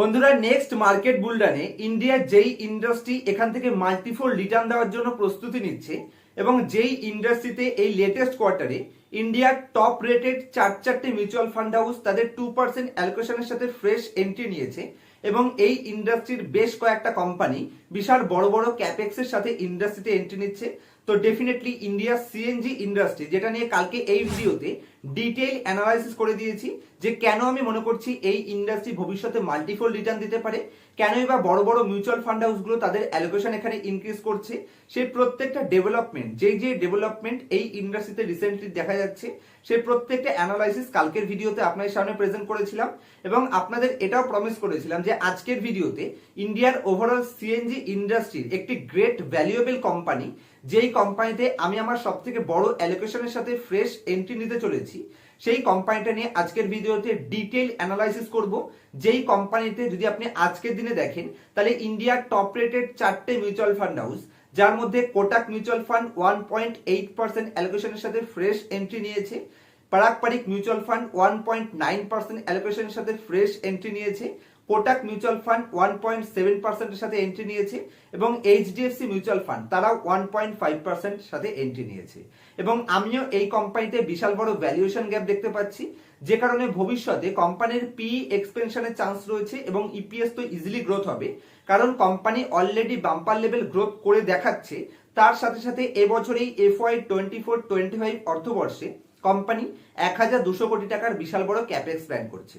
বন্ধুরা next market বুলডানে ইন্ডিয়ার যেই ইন্ডাস্ট্রি এখান থেকে মাল্টিফোল রিটার্ন দেওয়ার জন্য প্রস্তুতি নিচ্ছে এবং যেই ইন্ডাস্ট্রিতে এই লেটেস্ট কোয়ার্টারে ইন্ডিয়ার টপ রেটেড চার চারটে মিউচুয়াল ফান্ড হাউস তাদের টু পার্সেন্ট অ্যালোকেশনের সাথে ফ্রেশ এন্ট্রি নিয়েছে এবং এই ইন্ডাস্ট্রির বেশ কয়েকটা কোম্পানি বিশাল বড় বড় ক্যাপেক্সের সাথে ইন্ডাস্ট্রিতে এন্ট্রি নিচ্ছে। তো ডেফিনেটলি ইন্ডিয়া সিএনজি ইন্ডাস্ট্রি যেটা নিয়ে কালকে এই ভিডিওতে ডিটেইল অ্যানালাইসিস করে দিয়েছি যে কেন আমি মনে করছি এই ইন্ডাস্ট্রি ভবিষ্যতে মাল্টিফোল রিটার্ন দিতে পারে, কেনই বা বড় বড় মিউচুয়াল ফান্ড হাউসগুলো তাদের অ্যালোকেশন এখানে ইনক্রিজ করছে, সেই প্রত্যেকটা ডেভেলপমেন্ট যেই যে ডেভেলপমেন্ট এই ইন্ডাস্ট্রিতে রিসেন্টলি দেখা যাচ্ছে, সেই প্রত্যেকটা অ্যানালাইসিস কালকের ভিডিওতে আপনাদের সামনে প্রেজেন্ট করেছিলাম এবং আপনাদের এটাও প্রমিস করেছিলাম যে আজকের ভিডিওতে ইন্ডিয়ার ওভারঅল সিএনজি ইন্ডাস্ট্রির একটি গ্রেট ভ্যালুয়েবল কোম্পানি যেই কোম্পানিতে আমি আমার সব থেকে বড় অ্যালোকেশনের সাথে ফ্রেশ এন্ট্রি নিতে চলেছি সেই কোম্পানিটা নিয়ে আজকের ভিডিওতে ডিটেল অ্যানালাইসিস করব। যেই কোম্পানিতে যদি আপনি আজকের দিনে দেখেন, তাহলে ইন্ডিয়ার টপ রেটেড চারটে মিউচুয়াল ফান্ড হাউস যার মধ্যে Kotak mutual fund one point eight percent অ্যালোকেশনের সাথে ফ্রেশ এন্ট্রি নিয়েছে Parag Parikh mutual fund one point nine percent অ্যালোকেশনের সাথে ফ্রেশ এন্ট্রি নিয়েছে Kotak mutual fund one point seven পার্সেন্টের সাথে এন্ট্রি নিয়েছে এবং এইচডিএফসি মিউচুয়াল ফান্ড তারাও ওয়ান পয়েন্ট ফাইভ পার্সেন্ট সাথে এন্ট্রি নিয়েছে। এবং আমিও এই কোম্পানিতে বিশাল বড় ভ্যালুয়েশন গ্যাপ দেখতে পাচ্ছি, যে কারণে ভবিষ্যতে কোম্পানির পি এক্সপেনশনের চান্স রয়েছে এবং ইপিএস তো ইজিলি গ্রোথ হবে। কারণ company already bumper level growth করে দেখাচ্ছে, তার সাথে সাথে এবছরেই FY twenty four twenty five অর্থবর্ষে company এক হাজার দুশো কোটি টাকার বিশাল বড় ক্যাপেক্স প্ল্যান করছে।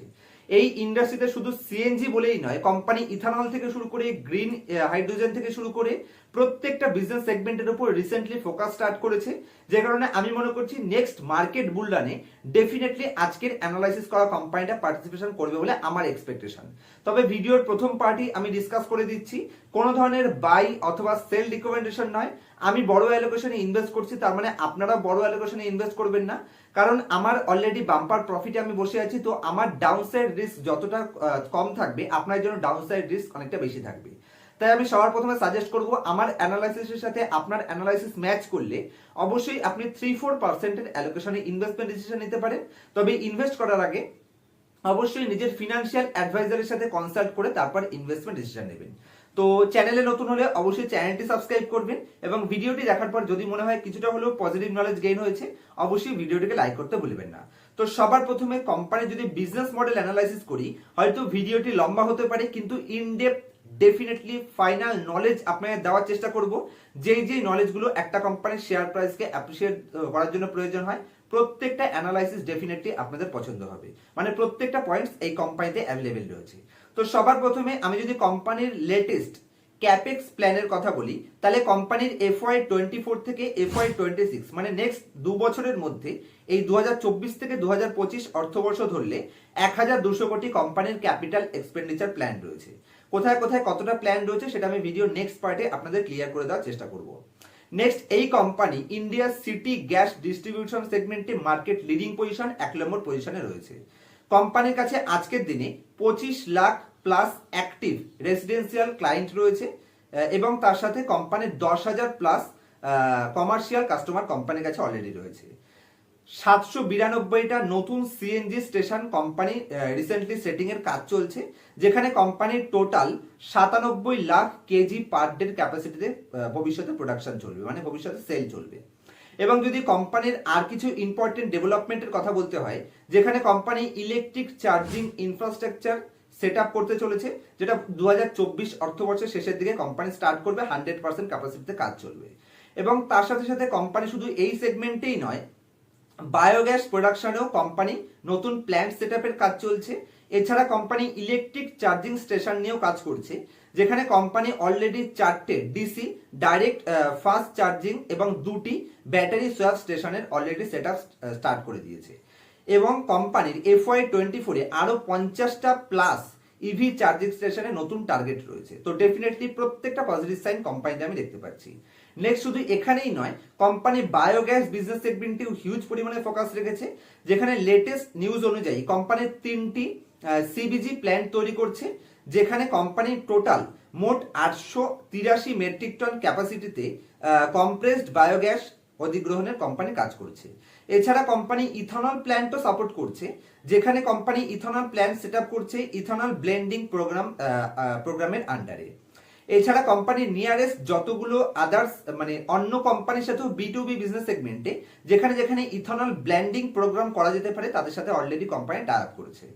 এই ইন্ডাস্ট্রিতে শুধু সিএনজি বলেই নয় কোম্পানি ইথানল থেকে শুরু করে গ্রিন হাইড্রোজেন থেকে শুরু করে প্রত্যেকটা বিজনেস সেগমেন্টের উপর রিসেন্টলি ফোকাস স্টার্ট করেছে। যে কারণে আমি মনে করছি নেক্সট মার্কেট বুলডানে ডেফিনেটলি আজকের অ্যানালাইসিস করা কোম্পানিটা পার্টিসিপেশন করবে বলে আমার এক্সপেকটেশন তবে ভিডিওর প্রথম পার্টি আমি ডিসকাস করে দিচ্ছি, কোনো ধরনের বাই অথবা সেল রিকমেন্ডেশন নয়। আমি বড় অ্যালোকেশনে ইনভেস্ট করছি, তার মানে আপনারা বড় অ্যালোকেশনে ইনভেস্ট করবেন না। কারণ আমার অলরেডি বাম্পার প্রফিটে আমি বসে আছি, তো আমার ডাউনসাইড রিস্ক যতটা কম থাকবে, আপনার জন্য ডাউনসাইড রিস্ক অনেকটা বেশি থাকবে। তাই আমি সবার প্রথমে সাজেস্ট করব, আমার অ্যানালাইসিসের সাথে আপনার অ্যানালাইসিস ম্যাচ করলে অবশ্যই আপনি থ্রি ফোর পার্সেন্টের অ্যালোকেশনে ইনভেস্টমেন্ট ডিসিশন নিতে পারেন। তবে ইনভেস্ট করার আগে অবশ্যই নিজের ফিনান্সিয়াল অ্যাডভাইজারের সাথে কনসাল্ট করে তারপর ইনভেস্টমেন্ট ডিসিশন নেবেন। তো চ্যানেলে নতুন হলে অবশ্যই চ্যানেলটি সাবস্ক্রাইব করবেন এবং ভিডিওটি দেখার পর যদি মনে হয় কিছুটা হলেও পজিটিভ নলেজ গেইন হয়েছে, অবশ্যই ভিডিওটিকে লাইক করতে ভুলবেন না। তো সবার প্রথমে কোম্পানি যদি বিজনেস মডেল অ্যানালাইসিস করি, হয়তো ভিডিওটি লম্বা হতে পারে, কিন্তু in depth definitely final knowledge আপনাকে দেওয়ার চেষ্টা করব। যেই যেই নলেজগুলো একটা কোম্পানির শেয়ার প্রাইসকে অ্যাপ্রিসিয়েট করার জন্য প্রয়োজন হয়, প্রত্যেকটা অ্যানালাইসিস ডেফিনেটলি আপনাদের পছন্দ হবে। মানে প্রত্যেকটা পয়েন্টস এই কোম্পানিতে অ্যাভেলেবেল রয়েছে। তো সবার প্রথমে আমি যদি কোম্পানির লেটেস্ট ক্যাপেক্স প্ল্যানের কথা বলি, তাহলে কোম্পানির এফওয়াই টোয়েন্টি ফোর থেকে এফওয়াই টোয়েন্টি সিক্স মানে নেক্সট দু বছরের মধ্যে, এই দু চব্বিশ থেকে দু হাজার পঁচিশ অর্থবর্ষ ধরলে এক হাজার দুশো কোটি কোম্পানির ক্যাপিটাল এক্সপেন্ডিচার প্ল্যান রয়েছে। কোথায় কোথায় কতটা প্ল্যান রয়েছে সেটা আমি ভিডিও নেক্সট পার্টে আপনাদের ক্লিয়ার করে দেওয়ার চেষ্টা করব। নেক্সট এই company India city gas distribution সেগমেন্টে মার্কেট লিডিং পজিশন এক নম্বর পজিশনে রয়েছে। কোম্পানির কাছে আজকের দিনে পঁচিশ lakh plus active residential client রয়েছে এবং তার সাথে কোম্পানির দশ হাজার প্লাস কমার্শিয়াল কাস্টমার কোম্পানির কাছে অলরেডি রয়েছে। সাতশো বিরানব্বইটা নতুন CNG station company recently setting এর কাজ চলছে, যেখানে কোম্পানির টোটাল সাতানব্বই লাখ কেজি পার ডে ক্যাপাসিটিতে ভবিষ্যতে প্রোডাকশন চলবে মানে ভবিষ্যতে সেল চলবে। এবং যদি কোম্পানির আর কিছু ইম্পর্টেন্ট ডেভেলপমেন্টের কথা বলতে হয়, যেখানে company electric charging infrastructure set up করতে চলেছে, যেটা দু হাজার চব্বিশ অর্থবর্ষের শেষের দিকে কোম্পানি স্টার্ট করবে হান্ড্রেড পার্সেন্ট ক্যাপাসিটিতে কাজ চলবে। এবং তার সাথে সাথে কোম্পানি শুধু এই সেগমেন্টেই নয় বায়োগ্যাস প্রোডাকশনেও কোম্পানি নতুন প্ল্যান্ট সেট কাজ চলছে। এছাড়া কোম্পানি ইলেকট্রিক চার্জিং স্টেশন নিয়েও কাজ করছে, যেখানে কোম্পানি অলরেডি চারটে ডিসি ডাইরেক্ট ফাস্ট চার্জিং এবং দুটি ব্যাটারি সোয়াপ স্টেশনের অলরেডি সেট স্টার্ট করে দিয়েছে। এবং কোম্পানির এফওয়াই টোয়েন্টি ফোরে আরও পঞ্চাশটা প্লাস ইভি চার্জিং স্টেশনে নতুন টার্গেট রয়েছে। তো ডেফিনেটলি প্রত্যেকটা পজিটিভ সাইন কোম্পানিতে আমি দেখতে পাচ্ছি। নেক্সট শুধু এখানেই নয় কোম্পানি বায়োগ্যাস বিজনেস সেগমেন্টেও হিউজ পরিমাণে ফোকাস রেখেছে, যেখানে লেটেস্ট নিউজ অনুযায়ী কোম্পানির তিনটি সিবিজি প্ল্যান্ট তৈরি করছে, যেখানে কোম্পানির টোটাল মোট আটশো তিরাশি মেট্রিক টন ক্যাপাসিটিতে কম্প্রেসড বায়োগ্যাস অধিগ্রহণের কোম্পানি কাজ করছে। এছাড়া কোম্পানি ইথানল প্ল্যান্টও সাপোর্ট করছে, যেখানে কোম্পানি ইথানল প্ল্যান্ট সেট করছে ইথানল ব্লেন্ডিং প্রোগ্রাম প্রোগ্রামের আন্ডারে এছাড়া কোম্পানির নিয়ারেস্ট যতগুলো আদার্স মানে অন্য কোম্পানির সাথেও বি টু বি বিজনেস সেগমেন্টে যেখানে যেখানে ইথানল ব্ল্যান্ডিং প্রোগ্রাম করা যেতে পারে, তাদের সাথে অলরেডি কোম্পানি টাই আপ করেছে।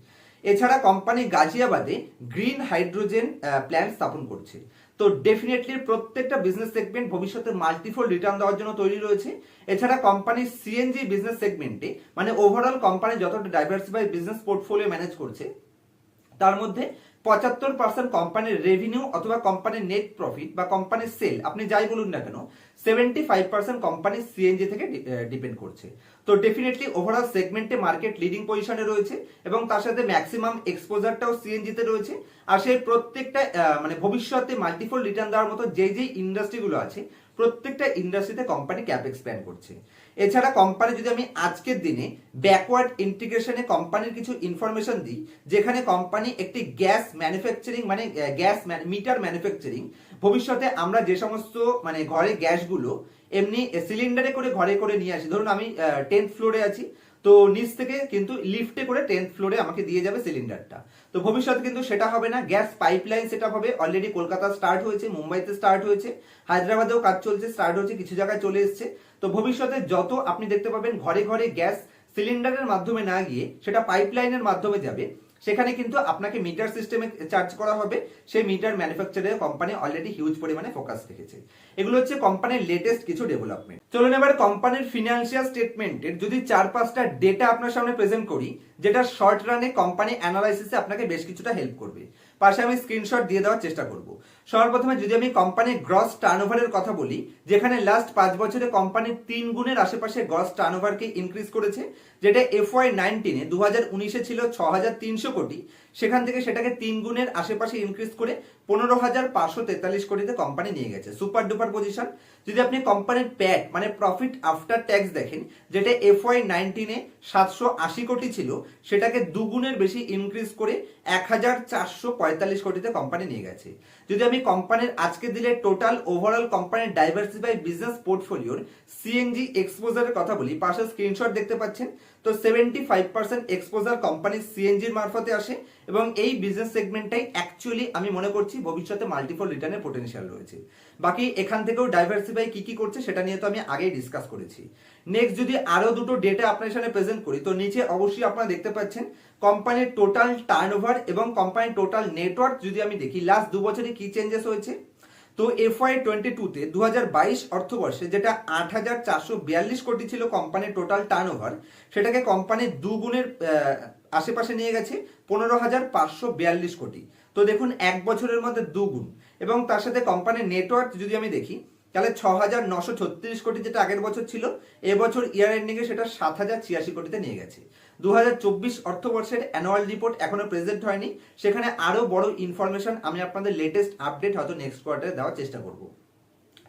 এছাড়া কোম্পানি গাজিয়াবাদে গ্রিন হাইড্রোজেন প্ল্যান্ট স্থাপন করছে। তো ডেফিনেটলি প্রত্যেকটা বিজনেস সেগমেন্ট ভবিষ্যতে মাল্টিফোল রিটার্ন দেওয়ার জন্য তৈরি রয়েছে। এছাড়া কোম্পানির সিএনজি বিজনেস সেগমেন্টে মানে ওভারঅল কোম্পানি যতটা ডাইভার্সিফাই বিজনেস পোর্টফোলিও ম্যানেজ করছে, তার মধ্যে পঁচাত্তর পার্সেন্ট কোম্পানির রেভিনিউ অথবা কোম্পানির নেট প্রফিট বা কোম্পানির সেল আপনি যাই বলুন না কেন সেভেন্টি ফাইভ পার্সেন্ট কোম্পানির সিএনজি থেকে ডিপেন্ড করছে। তো ডেফিনেটলি ওভারঅল সেগমেন্টে মার্কেট লিডিং পজিশনে রয়েছে এবং তার সাথে ম্যাক্সিমাম এক্সপোজারটাও সিএনজিতে রয়েছে। আর সেই প্রত্যেকটা মানে ভবিষ্যতে মাল্টিফোল রিটার্ন দেওয়ার মতো যে যে ইন্ডাস্ট্রিগুলো আছে, প্রত্যেকটা ইন্ডাস্ট্রিতে কোম্পানি ক্যাপ এক্সপ্যান্ড করছে। এছাড়া কোম্পানি যদি আমি আজকের দিনে ব্যাকওয়ার্ড ইন্টিগ্রেশনে কোম্পানির কিছু ইনফরমেশন দিই, যেখানে কোম্পানি একটি গ্যাস ম্যানুফ্যাকচারিং মানে গ্যাস মিটার ম্যানুফ্যাকচারিং ভবিষ্যতে আমরা যে সমস্ত মানে ঘরে গ্যাসগুলো এমনি সিলিন্ডারে করে ঘরে করে নিয়ে আসি। ধরুন আমি টেন্থ ফ্লোরে আছি, তো নিচ থেকে কিন্তু লিফটে করে টেন্থ ফ্লোরে আমাকে দিয়ে যাবে সিলিন্ডারটা তো ভবিষ্যতে কিন্তু সেটা হবে না গ্যাস পাইপলাইন সেটা হবে। অলরেডি কলকাতা স্টার্ট হয়েছে, মুম্বাইতে স্টার্ট হয়েছে, হায়দ্রাবাদেও কাজ চলছে স্টার্ট হয়েছে, কিছু জায়গায় চলে এসছে। তো ভবিষ্যতে যত আপনি দেখতে পাবেন ঘরে ঘরে গ্যাস সিলিন্ডারের মাধ্যমে না গিয়ে সেটা পাইপলাইনের মাধ্যমে যাবে, সেখানে কিন্তু আপনাকে মিটার সিস্টেমে চার্জ করা হবে, সেই মিটার ম্যানুফ্যাকচারের কোম্পানি অলরেডি হিউজ পরিমাণে ফোকাস রেখেছে। এগুলো হচ্ছে কোম্পানির লেটেস্ট কিছু ডেভেলপমেন্ট চলুন এবার কোম্পানির ফিনান্সিয়াল স্টেটমেন্টের যদি চার পাঁচটা ডেটা আপনার সামনে প্রেজেন্ট করি, যেটা শর্ট রানে কোম্পানি অ্যানালাইসিসে আপনাকে বেশ কিছুটা হেল্প করবে। পাশে আমি স্ক্রিনশট দিয়ে দেওয়ার চেষ্টা করব। সর্বপ্রথমে যদি আমি কোম্পানির গ্রস টার্নওভারের কথা বলি, যেখানে লাস্ট পাঁচ বছরে কোম্পানির তিন গুণের আশেপাশে গ্রস টার্নওভারকে ইনক্রিজ করেছে, যেটা এফ ওয়াই নাইনটিনে দু হাজার উনিশে ছিল ছ হাজার তিনশো কোটি, সেখান থেকে সেটাকে তিন গুণের আশেপাশে ইনক্রিজ করে পনেরো হাজার পাঁচশো তেতাল্লিশ কোটিতে কোম্পানি নিয়ে গেছে। সুপার ডুপার পজিশন যদি আপনি কোম্পানির প্যাট মানে প্রফিট আফটার ট্যাক্স দেখেন, যেটা এফ ওয়াই নাইনটিনে সাতশো আশি কোটি ছিল, সেটাকে দুগুণের বেশি ইনক্রিজ করে এক হাজার চারশো পঁয়তাল্লিশ কোটিতে কোম্পানি নিয়ে গেছে। যদি আমি কোম্পানির আজকে দিলে টোটাল ওভারঅল কোম্পানির ডাইভার্সিফাই বিজনেস পোর্টফোলিওর সিএনজি এক্সপোজারের কথা বলি পাশে স্ক্রিনশট দেখতে পাচ্ছেন। তো সেভেন্টি ফাইভ পার্সেন্ট এক্সপোজার কোম্পানির সিএনজির মারফতে আসে এবং এই বিজনেস সেগমেন্টটাই অ্যাকচুয়ালি আমি মনে করছি ভবিষ্যতে মাল্টিপল রিটার্নের পোটেনশিয়াল রয়েছে। বাকি এখান থেকেও ডাইভার্সিফাই কি কি করছে সেটা নিয়ে তো আমি আগেই ডিসকাস করেছি। নেক্সট যদি আরও দুটো ডেটা আপনার সামনে প্রেজেন্ট করি, তো নিচে অবশ্যই আপনারা দেখতে পাচ্ছেন কোম্পানির টোটাল টার্নওভার এবং কোম্পানির টোটাল নেটওয়ার্ক যদি আমি দেখি লাস্ট দু বছরে কি চেঞ্জেস হয়েছে? তো এফওয়াই টোয়েন্টি টুতে দু হাজার বাইশ অর্থবর্ষে যেটা আট হাজার চারশো বিয়াল্লিশ কোটি ছিল কোম্পানির টোটাল টার্ন সেটাকে কোম্পানির দুগুণের আশেপাশে নিয়ে গেছে পনেরো হাজার পাঁচশো বিয়াল্লিশ কোটি। তো দেখুন, এক বছরের মধ্যে দুগুণ। এবং তার সাথে কোম্পানির নেটওয়ার্ক যদি আমি দেখি, তাহলে ছ হাজার নশো ছত্রিশ কোটি যেটা আগের বছর ছিল, এবছর ইয়ার এন্ডিংয়ে সেটা সাত হাজার ছিয়াশি কোটিতে নিয়ে গেছে। দু হাজার চব্বিশ অর্থবর্ষের অ্যানুয়াল রিপোর্ট এখনও প্রেজেন্ট হয়নি। সেখানে আরও বড় ইনফরমেশন আমি আপনাদের লেটেস্ট আপডেট হয়তো নেক্সট কোয়ার্টারে দেওয়ার চেষ্টা করব।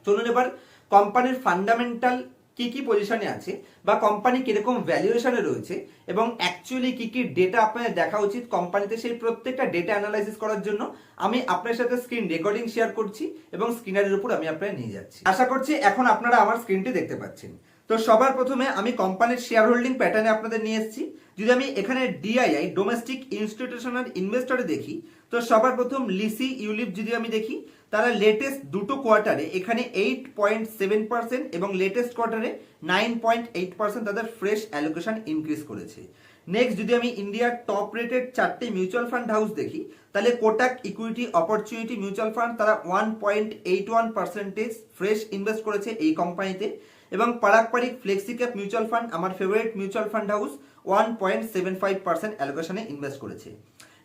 চলুন এবার কোম্পানির ফান্ডামেন্টাল কি কি পজিশনে আছে বা কোম্পানি কীরকম ভ্যালুয়েশনে রয়েছে এবং অ্যাকচুয়ালি কি কি ডেটা আপনাদের দেখা উচিত কোম্পানিতে সেই প্রত্যেকটা ডেটা অ্যানালাইসিস করার জন্য, আমি আপনার সাথে স্ক্রিন রেকর্ডিং শেয়ার করছি এবং স্ক্রিনারের উপর আমি আপনাদের নিয়ে যাচ্ছি। আশা করছি এখন আপনারা আমার স্ক্রিনটি দেখতে পাচ্ছেন। তো সবার প্রথমে আমি কোম্পানির শেয়ার হোল্ডিং প্যাটার্নে আপনাদের নিয়ে এসেছি। যদি আমি এখানে ডিআইআই ডোমেস্টিক ইনস্টিটিউশনাল ইনভেস্টরে দেখি, তো সবার প্রথম লিসি ইউলিপ যদি আমি দেখি, তারা লেটেস্ট দুটো কোয়ার্টারে এখানে এইট পয়েন্ট সেভেন পার্সেন্ট এবং লেটেস্ট কোয়ার্টারে নাইন পয়েন্ট এইট পার্সেন্ট তাদের ফ্রেশ অ্যালোকেশন ইনক্রিজ করেছে। নেক্সট যদি আমি ইন্ডিয়ার টপ রেটেড চারটে মিউচুয়াল ফান্ড হাউস দেখি, তাহলে Kotak equity opportunity mutual fund তারা one point eight one percentage fresh invest করেছে এই কোম্পানিতে এবং Parag Parikh flexi cap mutual fund আমার favourite mutual fund house one point seven five percent অ্যালোকেশনে invest করেছে।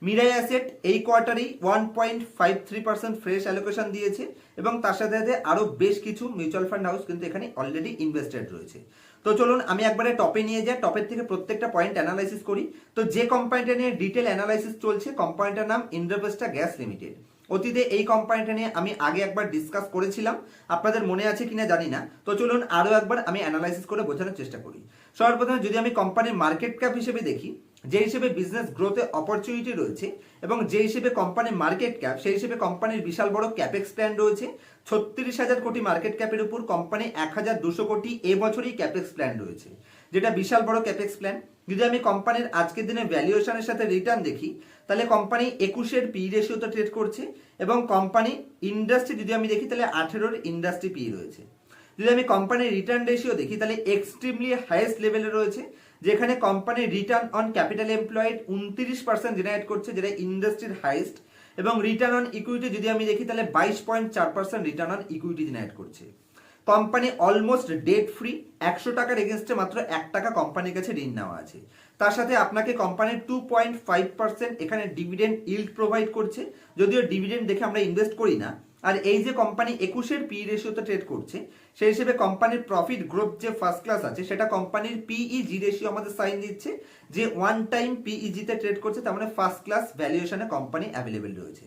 Mirae asset এই কোয়ার্টারেই one point five three percent fresh allocation দিয়েছে এবং তার সাথে সাথে আরও বেশ কিছু মিউচুয়াল ফান্ড হাউস কিন্তু এখানে অলরেডি ইনভেস্টেড রয়েছে। তো চলুন আমি একবারে টপে নিয়ে যাই। টপের থেকে প্রত্যেকটা পয়েন্ট অ্যানালাইসিস করি। তো যে কোম্পানিটা নিয়ে ডিটেল অ্যানালাইসিস চলছে কোম্পানিটার নাম ইন্দ্রপ্রেস্টা গ্যাস লিমিটেড অতীতে এই কোম্পানিটা নিয়ে আমি আগে একবার ডিসকাস করেছিলাম। আপনাদের মনে আছে কিনা জানি না। তো চলুন আরও একবার আমি অ্যানালাইসিস করে বোঝানোর চেষ্টা করি। সর্বপ্রথমে যদি আমি কোম্পানির মার্কেট ক্যাপ হিসেবে দেখি, যে হিসেবে বিজনেস গ্রোথে অপরচুনিটি রয়েছে এবং যে হিসেবে কোম্পানির মার্কেট ক্যাপ সেই হিসেবে কোম্পানির বিশাল বড় ক্যাপেক্স প্ল্যান রয়েছে, ছত্রিশ হাজার কোটি মার্কেট ক্যাপের উপর কোম্পানি এক হাজার দুশো কোটি এবছরই ক্যাপেক্স প্ল্যান রয়েছে। যেটা বিশাল বড় ক্যাপেক্স প্ল্যান যদি আমি কোম্পানির আজকের দিনে ভ্যালুয়েশনের সাথে রিটার্ন দেখি, তাহলে কোম্পানি একুশের পি রেশিওতে ট্রেড করছে এবং কোম্পানি ইন্ডাস্ট্রি যদি আমি দেখি, তাহলে আঠেরোর ইন্ডাস্ট্রি পি রয়েছে। যদি আমি কোম্পানির রিটার্ন রেশিও দেখি, তাহলে এক্সট্রিমলি হাইয়েস্ট লেভেলে রয়েছে, যেখানে কোম্পানির রিটার্ন অন ক্যাপিটাল এমপ্লয়েড উনত্রিশ পার্সেন্ট জেনারেট করছে, যেটা ইন্ডাস্ট্রির হাইয়েস্ট এবং রিটার্ন অন ইকুইটি যদি আমি দেখি, তাহলে বাইশ পয়েন্ট চার percent return on equity generate করছে। কোম্পানি অলমোস্ট ডেট ফ্রি একশো টাকার এগেনস্টে মাত্র এক টাকা কোম্পানির কাছে ঋণ নেওয়া আছে। তার সাথে আপনাকে কোম্পানির টু পয়েন্ট ফাইভ পার্সেন্ট এখানে ডিভিডেন্ড ইল্ড প্রোভাইড করছে। যদিও ডিভিডেন্ড দেখে আমরা ইনভেস্ট করি না। আর এই যে কোম্পানি একুশের পি রেশিওতে ট্রেড করছে, সেই হিসেবে কোম্পানির প্রফিট গ্রোথ যে ফার্স্ট ক্লাস আছে, সেটা কোম্পানির পিই জি রেশিও আমাদের সাইন দিচ্ছে, যে ওয়ান টাইম পিইজিতে ট্রেড করছে, তার মানে ফার্স্ট ক্লাস ভ্যালুয়েশনে কোম্পানি অ্যাভেলেবেল রয়েছে।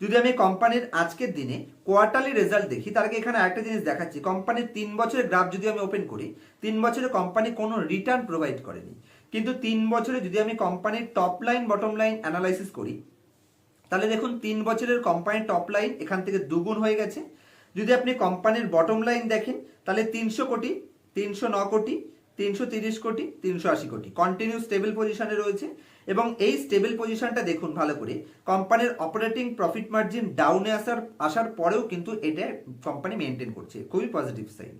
যদি আমি কোম্পানির আজকের দিনে কোয়ার্টারলি রেজাল্ট দেখি, তার আগে এখানে আরেকটা জিনিস দেখাচ্ছি। কোম্পানির তিন বছরের গ্রাফ যদি আমি ওপেন করি, তিন বছরে কোম্পানি কোনো রিটার্ন প্রোভাইড করেনি। কিন্তু তিন বছরে যদি আমি কোম্পানির top line bottom line analysis করি, তাহলে দেখুন তিন বছরের কোম্পানির টপ লাইন এখান থেকে দুগুণ হয়ে গেছে। যদি আপনি কোম্পানির বটম লাইন দেখেন, তাহলে তিনশো কোটি, তিনশো ন কোটি, তিনশো তিরিশ কোটি, তিনশো আশি কোটি। কন্টিনিউ স্টেবল পজিশনে রয়েছে। এবং এই স্টেবল পজিশনটা দেখুন ভালো করে। কোম্পানির অপারেটিং প্রফিট মার্জিন ডাউনে আসার আসার পরেও কিন্তু এটা কোম্পানি মেনটেন করছে। খুবই পজিটিভ সাইন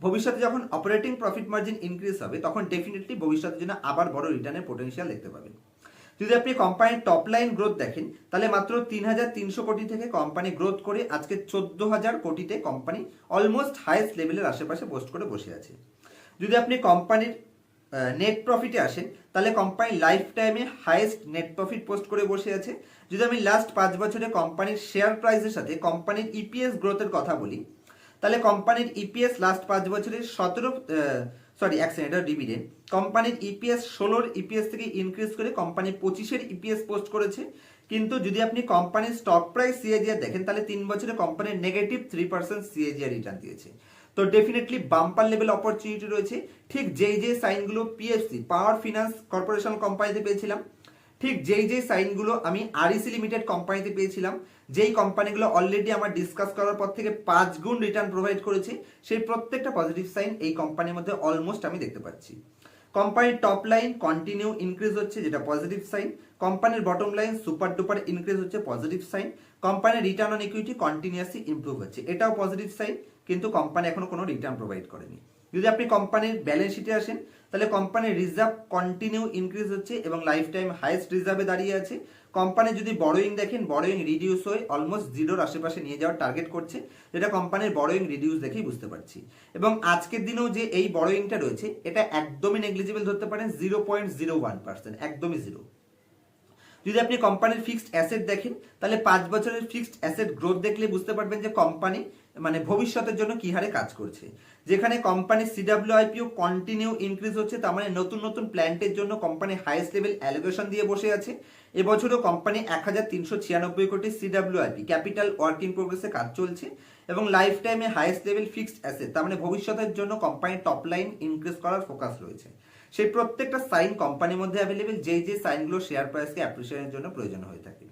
ভবিষ্যতে যখন অপারেটিং প্রফিট মার্জিন ইনক্রিজ হবে, তখন ডেফিনেটলি ভবিষ্যতের জন্য আবার বড় রিটার্নের পোটেনশিয়াল দেখতে পাবেন। যদি আপনি কোম্পানির টপ লাইন গ্রোথ দেখেন, তাহলে মাত্র তিন হাজার তিনশো কোটি থেকে কোম্পানি গ্রোথ করে আজকে চোদ্দ হাজার কোটিতে কোম্পানি অলমোস্ট হাইয়েস্ট লেভেলের আশেপাশে পোস্ট করে বসে আছে। যদি আপনি কোম্পানির নেট প্রফিটে আসেন তাহলে কোম্পানি লাইফ টাইমে হাইয়েস্ট নেট প্রফিট পোস্ট করে বসে আছে। যদি আমি লাস্ট পাঁচ বছরে কোম্পানির শেয়ার প্রাইসের সাথে কোম্পানির ইপিএস গ্রোথের কথা বলি, তাহলে কোম্পানির ইপিএস লাস্ট পাঁচ বছরে সতেরো সরি এক সেকেন্ড ডিভিডেন্ড। কোম্পানির ইপিএস ষোলোর ইপিএস থেকে ইনক্রিজ করে কোম্পানি পঁচিশের ইপিএস পোস্ট করেছে। কিন্তু যদি আপনি কোম্পানির স্টক প্রাইস সিএজিআর দেখেন, তাহলে তিন বছরে কোম্পানির negative three percent CAGR return দিয়েছে। তো ডেফিনেটলি বাম্পার লেভেল অপরচুনিটি রয়েছে। ঠিক যেই যে সাইনগুলো P F C power finance corporation কোম্পানিতে পেয়েছিলাম, ঠিক যেই যেই সাইনগুলো আমি আরইসি লিমিটেড কোম্পানিতে পেয়েছিলাম, যেই কোম্পানিগুলো অলরেডি আমার ডিসকাস করার পর থেকে পাঁচ গুণ রিটার্ন প্রোভাইড করেছে, সেই প্রত্যেকটা পজিটিভ সাইন এই কোম্পানির মধ্যে অলমোস্ট আমি দেখতে পাচ্ছি। কোম্পানির টপ লাইন কন্টিনিউ ইনক্রিজ হচ্ছে, যেটা পজিটিভ সাইন কোম্পানির bottom line super duper increase হচ্ছে পজিটিভ সাইন কোম্পানির return on equity continuously improve হচ্ছে, এটাও পজিটিভ সাইন কিন্তু কোম্পানি এখনও কোনো রিটার্ন প্রোভাইড করেনি। যদি আপনি কোম্পানির ব্যালেন্স শিটে আসেন, তাহলে কোম্পানির রিজার্ভ কন্টিনিউ ইনক্রিজ হচ্ছে এবং লাইফ টাইম হাইয়েস্ট রিজার্ভে দাঁড়িয়ে আছে। কোম্পানি যদি বড়োইং দেখেন বড়োইং রিডিউস হয়ে অলমোস্ট জিরোর আশেপাশে নিয়ে যাওয়ার টার্গেট করছে, যেটা কোম্পানির বড়োইং রিডিউস দেখেই বুঝতে পারছি। এবং আজকের দিনেও যে এই বড়োইংটা রয়েছে, এটা একদমই নেগলিজিবল ধরতে পারেন zero point zero one percent একদমই জিরো যদি আপনি কোম্পানির ফিক্সড অ্যাসেট দেখেন, তাহলে পাঁচ বছরের ফিক্সড অ্যাসেট গ্রোথ দেখলে বুঝতে পারবেন যে কোম্পানি মানে ভবিষ্যতের জন্য কি হারে কাজ করছে। যেখানে কোম্পানির সিডাব্লিউ আইপিও কন্টিনিউ ইনক্রিজ হচ্ছে, তার মানে নতুন নতুন প্ল্যান্টের জন্য কোম্পানি হাইয়েস্ট লেভেল অ্যালোকেশন দিয়ে বসে আছে। এবছরও কোম্পানি এক হাজার তিনশো ছিয়ানব্বই crore C W I P capital work প্রোগ্রেসে কাজ চলছে এবং লাইফ টাইমে হাইয়েস্ট লেভেল ফিক্সড অ্যাসেট তার মানে ভবিষ্যতের জন্য কোম্পানির টপ লাইন ইনক্রিজ করার ফোকাস রয়েছে। সেই প্রত্যেকটা সাইন কোম্পানির মধ্যে অ্যাভেলেবেল যেই যে সাইনগুলো শেয়ার প্রাইসকে অ্যাপ্রিসিয়েশনের জন্য প্রয়োজন হয়ে থাকে।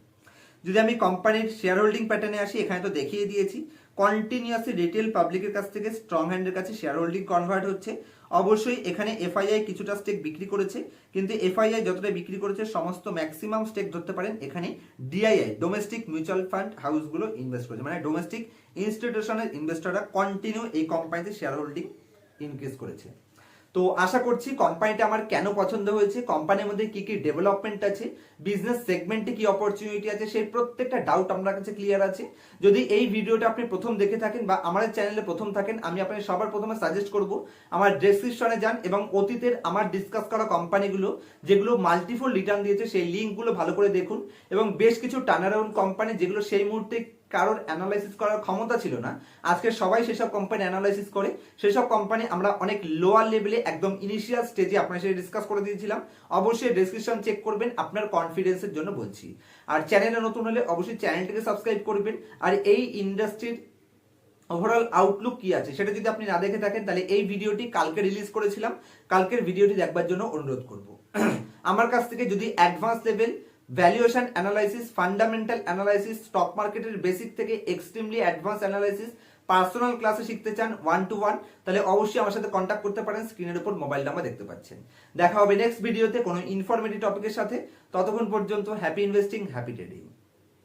যদি আমি কোম্পানির শেয়ার হোল্ডিং প্যাটার্নে আসি, এখানে তো দেখিয়ে দিয়েছি কন্টিনিউয়াসলি রিটেল পাবলিকের কাছ থেকে স্ট্রং হ্যান্ডের কাছে শেয়ার হোল্ডিং কনভার্ট হচ্ছে। অবশ্যই এখানে এফআইআই কিছুটা স্টেক বিক্রি করেছে, কিন্তু এফআইআই যতটা বিক্রি করেছে, সমস্ত ম্যাক্সিমাম স্টেক ধরতে পারেন এখানে ডিআইআই ডোমেস্টিক মিউচুয়াল ফান্ড হাউসগুলো ইনভেস্ট করেছে। মানে ডোমেস্টিক ইনস্টিটিউশনের ইনভেস্টররা কন্টিনিউ এই কোম্পানিতে শেয়ার হোল্ডিং ইনক্রিজ করেছে। তো আশা করছি কোম্পানিটা আমার কেন পছন্দ হয়েছে? কোম্পানির মধ্যে কি কি ডেভেলপমেন্ট আছে? বিজনেস সেগমেন্টে কি অপরচুনিটি আছে? সেই প্রত্যেকটা ডাউট আমার কাছে ক্লিয়ার আছে? যদি এই ভিডিওটা আপনি প্রথম দেখে থাকেন বা আমাদের চ্যানেলে প্রথম থাকেন, আমি আপনাকে সবার প্রথমে সাজেস্ট করব, আমার ডেসক্রিপশনে যান এবং অতীতের আমার ডিসকাস করা কোম্পানিগুলো যেগুলো মাল্টিফোল রিটার্ন দিয়েছে, সেই লিঙ্কগুলো ভালো করে দেখুন এবং বেশ কিছু টার্নারাউন্ড কোম্পানি যেগুলো সেই মুহূর্তে কারোর অ্যানালাইসিস করার ক্ষমতা ছিল না। আজকে সবাই সেসব কোম্পানি অ্যানালাইসিস করে। সেসব কোম্পানি আমরা অনেক লোয়ার লেভেলে একদম ইনিশিয়াল স্টেজে আপনার সাথে ডিসকাস করে দিয়েছিলাম। অবশ্যই ডেসক্রিপশন চেক করবেন, আপনার কনফিডেন্সের জন্য বলছি। আর চ্যানেলে নতুন হলে অবশ্যই চ্যানেলটিকে সাবস্ক্রাইব করবেন। আর এই ইন্ডাস্ট্রির ওভারঅল আউটলুক কি আছে, সেটা যদি আপনি না দেখে থাকেন, তাহলে এই ভিডিওটি কালকে রিলিজ করেছিলাম। কালকের ভিডিওটি দেখবার জন্য অনুরোধ করব। আমার কাছ থেকে যদি advance level valuation analysis fundamental analysis stock মার্কেটের বেসিক থেকে এক্সট্রিমলি অ্যাডভান্স অ্যানালাইসিস পার্সোনাল ক্লাসে শিখতে চান ওয়ান টু ওয়ান তাহলে অবশ্যই আমার সাথে কন্ট্যাক্ট করতে পারেন স্ক্রিনের উপর মোবাইল নাম্বার দেখতে পাচ্ছেন। দেখা হবে নেক্সট ভিডিওতে কোনো ইনফরমেটিভ টপিকের সাথে। ততক্ষণ পর্যন্ত হ্যাপি ইনভেস্টিং হ্যাপি ট্রেডিং